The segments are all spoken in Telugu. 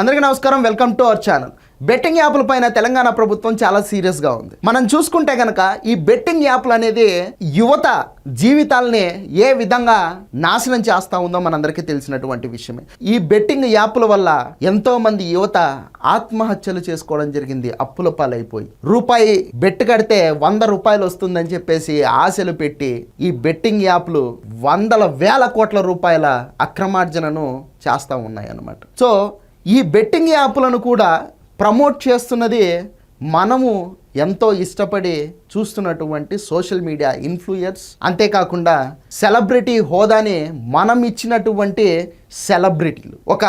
అందరికీ నమస్కారం welcome to our channel. Betting యాప్ల పైన తెలంగాణ ప్రభుత్వం చాలా సీరియస్గా ఉంది. మనం చూసుకుంటే కనుక ఈ బెట్టింగ్ యాప్లు అనేది యువత జీవితాలని ఏ విధంగా నాశనం చేస్తూ ఉందో మనందరికీ తెలిసినటువంటి విషయమే. ఈ బెట్టింగ్ యాప్ల వల్ల ఎంతోమంది యువత ఆత్మహత్యలు చేసుకోవడం జరిగింది అప్పుల పాలైపోయి. రూపాయి బెట్ కడితే వంద రూపాయలు వస్తుందని చెప్పేసి ఆశలు పెట్టి ఈ బెట్టింగ్ యాప్లు వందల వేల కోట్ల రూపాయల అక్రమార్జనను చేస్తూ ఉన్నాయి అన్నమాట సో ఈ బెట్టింగ్ యాప్లను కూడా ప్రమోట్ చేస్తున్నది మనము ఎంతో ఇష్టపడి చూస్తున్నటువంటి సోషల్ మీడియా ఇన్ఫ్లుయర్స్ అంతేకాకుండా సెలబ్రిటీ హోదాని మనం ఇచ్చినటువంటి సెలబ్రిటీలు. ఒక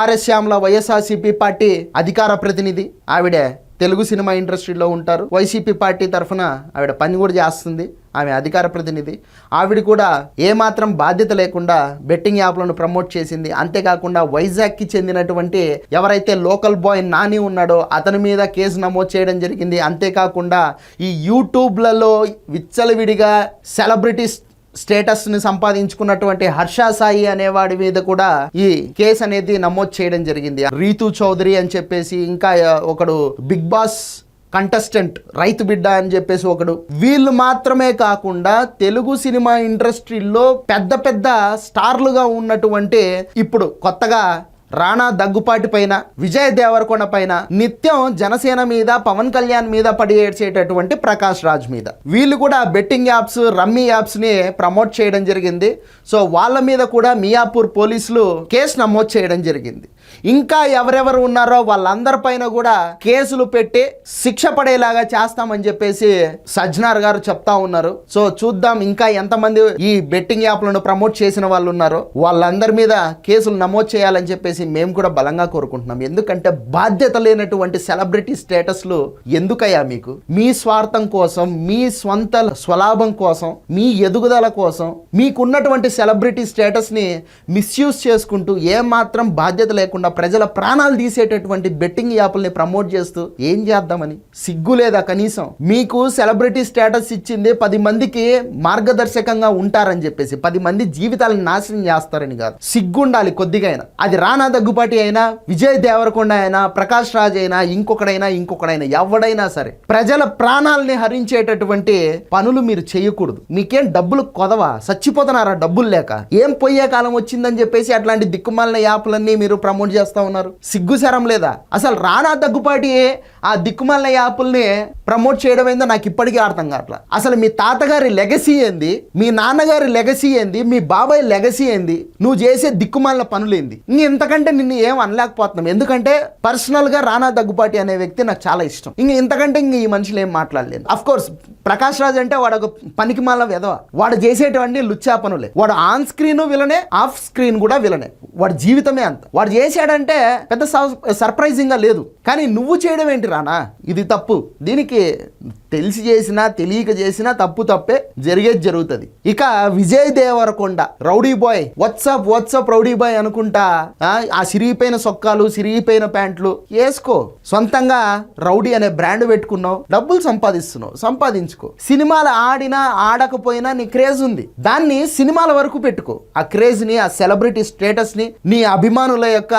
ఆర్ఎస్ శ్యామ్ల వైఎస్ఆర్సీపీ పార్టీ అధికార ప్రతినిధి ఆవిడే తెలుగు సినిమా ఇండస్ట్రీలో ఉంటారు. వైసీపీ పార్టీ తరఫున ఆవిడ పని కూడా చేస్తుంది. ఆమె అధికార ప్రతినిధి. ఆవిడ కూడా ఏమాత్రం బాధ్యత లేకుండా బెట్టింగ్ యాప్లను ప్రమోట్ చేసింది. అంతేకాకుండా వైజాగ్కి చెందినటువంటి ఎవరైతే లోకల్ బాయ్ నాని ఉన్నాడో అతని మీద కేసు నమోదు చేయడం జరిగింది. అంతేకాకుండా ఈ యూట్యూబ్లలో విచ్చలవిడిగా సెలబ్రిటీస్ స్టేటస్ని సంపాదించుకున్నటువంటి హర్ష సాయి అనేవాడి మీద కూడా ఈ కేసు అనేది నమోదు చేయడం జరిగింది. రీతు చౌదరి అని చెప్పేసి ఇంకా ఒకడు బిగ్ బాస్ కంటెస్టెంట్ రైతు బిడ్డ అని చెప్పేసి ఒకడు. వీళ్ళు మాత్రమే కాకుండా తెలుగు సినిమా ఇండస్ట్రీలో పెద్ద పెద్ద స్టార్లుగా ఉన్నటువంటి ఇప్పుడు కొత్తగా రాణా దగ్గుపాటి పైన విజయ్ దేవరకొండ పైన నిత్యం జనసేన మీద పవన్ కళ్యాణ్ మీద పడి ఏడ్చేటటువంటి ప్రకాష్ రాజ్ మీద. వీళ్ళు కూడా బెట్టింగ్ యాప్స్ రమ్మీ యాప్స్ని ప్రమోట్ చేయడం జరిగింది. సో వాళ్ళ మీద కూడా మియాపూర్ పోలీసులు కేసు నమోదు చేయడం జరిగింది. ఇంకా ఎవరెవరు ఉన్నారో వాళ్ళందరిపైన కూడా కేసులు పెట్టి శిక్ష పడేలాగా చేస్తామని చెప్పేసి సజ్జనార్ గారు చెప్తా ఉన్నారు. సో చూద్దాం ఇంకా ఎంతమంది ఈ బెట్టింగ్ యాప్లను ప్రమోట్ చేసిన వాళ్ళు ఉన్నారో వాళ్ళందరి మీద కేసులు నమోదు చేయాలని చెప్పేసి మేము కూడా బలంగా కోరుకుంటున్నాం. ఎందుకంటే బాధ్యత లేనటువంటి సెలబ్రిటీ స్టేటస్లు ఎందుకయ్యా మీకు? మీ స్వార్థం కోసం మీ స్వంత స్వలాభం కోసం మీ ఎదుగుదల కోసం మీకున్నటువంటి సెలబ్రిటీ స్టేటస్ని మిస్యూజ్ చేసుకుంటూ ఏమాత్రం బాధ్యత లేకుండా ప్రజల ప్రాణాలు తీసేటటువంటి బెట్టింగ్ యాప్ల్ని ప్రమోట్ చేస్తూ ఏం చేద్దామని? సిగ్గు లేదా కనీసం? మీకు సెలబ్రిటీ స్టేటస్ ఇచ్చింది పది మందికి మార్గదర్శకంగా ఉంటారని చెప్పేసి పది మంది జీవితాలను నాశనం చేస్తారని కాదు. సిగ్గుండాలి కొద్దిగా అది రానా దగ్గుపాటి అయినా విజయ్ దేవరకొండ అయినా ప్రకాష్ రాజ్ అయినా ఇంకొకడైనా ఇంకొకడైనా ఎవడైనా సరే ప్రజల ప్రాణాలని హరించేటటువంటి పనులు మీరు చేయకూడదు. మీకేం డబ్బులు కొదవా? చచ్చిపోతున్నారా డబ్బులు లేక? ఏం పోయే కాలం వచ్చిందని చెప్పేసి అట్లాంటి దిక్కుమాలిన యాప్లన్నీ మీరు ప్రమోట్ చేస్తా ఉన్నారు. సిగ్గుశరం లేదా? అసలు రానా దగ్గుపాటి ఆ దిక్కుమాలిన యాప్ల్ని ప్రమోట్ చేయడం ఏందో నాకు ఇప్పటికీ అర్థం కావట్లా. అసలు మీ తాతగారి లెగసీ ఏంది? మీ నాన్నగారి లెగసీ ఏంది? మీ బాబాయ్ లెగసీ ఏంది? నువ్వు చేసే దిక్కుమాలిన పనులేంది ఇంతక ఇంతకంటే నిన్ను ఏం అనలేకపోతున్నాం. ఎందుకంటే పర్సనల్గా రానా దగ్గుపాటి అనే వ్యక్తి నాకు చాలా ఇష్టం. ఇంక ఇంతకంటే ఇంక ఈ మనుషులు ఏం మాట్లాడలేదు అఫ్ కోర్స్ ప్రకాష్ రాజ్ అంటే వాడు ఒక పనికి మాల విధవ. వాడు చేసేటువంటి లుచ్చా పనులే. వాడు ఆన్ స్క్రీన్ విలనే ఆఫ్ స్క్రీన్ కూడా విలనే. వాడి జీవితమే అంత. వాడు చేశాడంటే పెద్ద సర్ప్రైజింగ్గా లేదు. కానీ నువ్వు చేయడం ఏంటి రానా? ఇది తప్పు. దీనికి తెలిసి చేసినా తెలియక చేసినా తప్పు తప్పే జరిగేది జరుగుతుంది. ఇక Vijay Devarakonda rowdy boy. WhatsApp WhatsApp rowdy boy అనుకుంటా? ఆ, సిరిగిపోయిన సొక్కాలు సిరిగిపోయిన ప్యాంట్లు వేసుకో. సొంతంగా రౌడీ అనే బ్రాండ్ పెట్టుకున్నావు. డబ్బులు సంపాదిస్తున్నావు. సంపాదించుకో సినిమాలు ఆడినా ఆడకపోయినా నీ క్రేజ్ ఉంది. దాన్ని సినిమాల వరకు పెట్టుకో. ఆ క్రేజ్ని ఆ సెలబ్రిటీ స్టేటస్ని నీ అభిమానుల యొక్క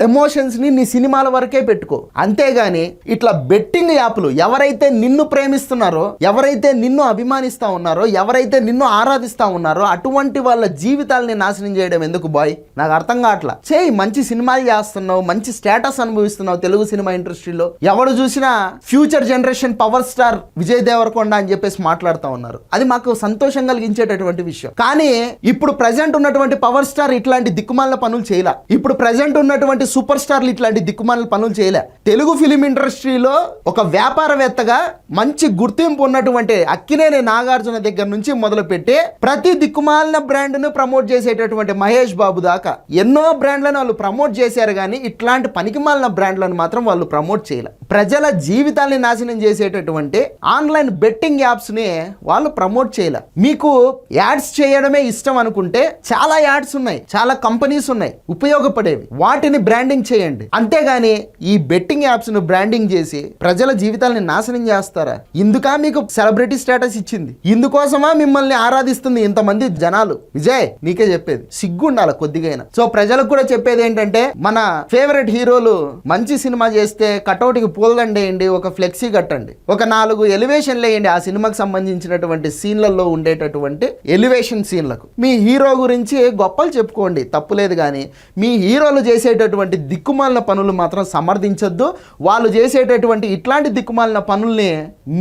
ఎమోషన్స్ని నీ సినిమాల వరకే పెట్టుకో. అంతేగాని ఇట్లా బెట్టింగ్ యాప్లు ఎవరైతే నిన్ను ప్రేమిస్తున్నారో ఎవరైతే నిన్ను అభిమానిస్తూ ఉన్నారో ఎవరైతే నిన్ను ఆరాధిస్తా ఉన్నారో అటువంటి వాళ్ళ జీవితాలని నాశనం చేయడం ఎందుకు బాయ్? నాకు అర్థం కావట్లా. చేయి మంచి సినిమాలు చేస్తున్నావు మంచి స్టేటస్ అనుభవిస్తున్నావు తెలుగు సినిమా ఇండస్ట్రీలో. ఎవడు చూసినా future generation power star Vijay Devarakonda అని చెప్పేసి మాట్లాడుతూ ఉన్నారు. అది మాకు సంతోషం కలిగించేటటువంటి విషయం. కానీ ఇప్పుడు ప్రజెంట్ ఉన్నటువంటి పవర్ స్టార్ ఇట్లాంటి దిక్కుమాల పనులు చేయలే. ఇప్పుడు ప్రజెంట్ ఉన్నటువంటి సూపర్ స్టార్లు ఇట్లాంటి దిక్కుమాల పనులు చేయలే. తెలుగు ఫిలిం ఇండస్ట్రీలో ఒక వ్యాపారవేత్తగా మంచి గుర్తింపు ఉన్నటువంటి అక్కినేని నాగార్జున దగ్గర నుంచి మొదలుపెట్టి ప్రతి దిక్కుమాలిన బ్రాండ్ను ప్రమోట్ చేసేటటువంటి మహేష్ బాబు దాకా ఎన్నో బ్రాండ్లను వాళ్ళు ప్రమోట్ చేశారు కానీ ఇట్లాంటి పనికిమాలిన బ్రాండ్లను మాత్రం వాళ్ళు ప్రమోట్ చేయలే. ప్రజల జీవితాల్ని నాశనం చేసేటటువంటి ఆన్లైన్ బెట్టింగ్ యాప్స్ని వాళ్ళు ప్రమోట్ చేయాల. మీకు యాడ్స్ చేయడమే ఇష్టం అనుకుంటే చాలా యాడ్స్ ఉన్నాయి చాలా కంపెనీస్ ఉన్నాయి ఉపయోగపడేవి. వాటిని బ్రాండింగ్ చేయండి. అంతేగాని ఈ బెట్టింగ్ యాప్స్ను బ్రాండింగ్ చేసి ప్రజల జీవితాలని నాశనం చేస్తారా? ఇందుకా మీకు సెలబ్రిటీ స్టేటస్ ఇచ్చింది. ఇందుకోసమా మిమ్మల్ని ఆరాధిస్తుంది ఇంతమంది జనాలు? విజయ్ నీకే చెప్పేది. సిగ్గు ఉండాలి కొద్దిగైనా. సో ప్రజలకు కూడా చెప్పేది ఏంటంటే మన ఫేవరెట్ హీరోలు మంచి సినిమా చేస్తే కటౌట్కి పూలదండ వేయండి ఒక ఫ్లెక్సీ కట్టండి. ఒక నాలుగు ఎలివేషన్లు వేయండి ఆ సినిమాకి సంబంధించినటువంటి సీన్లలో ఉండేటటువంటి ఎలివేషన్ సీన్లకు మీ హీరో గురించి గొప్పలు చెప్పుకోండి తప్పులేదు కానీ మీ హీరోలు చేసేటటువంటి చేసేటటువంటి దిక్కుమాలిన పనులు మాత్రం సమర్థించొద్దు. వాళ్ళు చేసేటటువంటి ఇట్లాంటి దిక్కుమాలిన పనుల్ని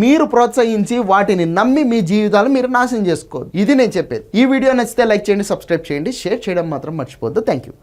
మీరు ప్రోత్సహించి వాటిని నమ్మి మీ జీవితాలు మీరు నాశనం చేసుకోవద్దు. ఇది నేను చెప్పేది. ఈ వీడియో నచ్చితే లైక్ చేయండి సబ్స్క్రైబ్ చేయండి షేర్ చేయడం మాత్రం మర్చిపోద్దు థ్యాంక్ యూ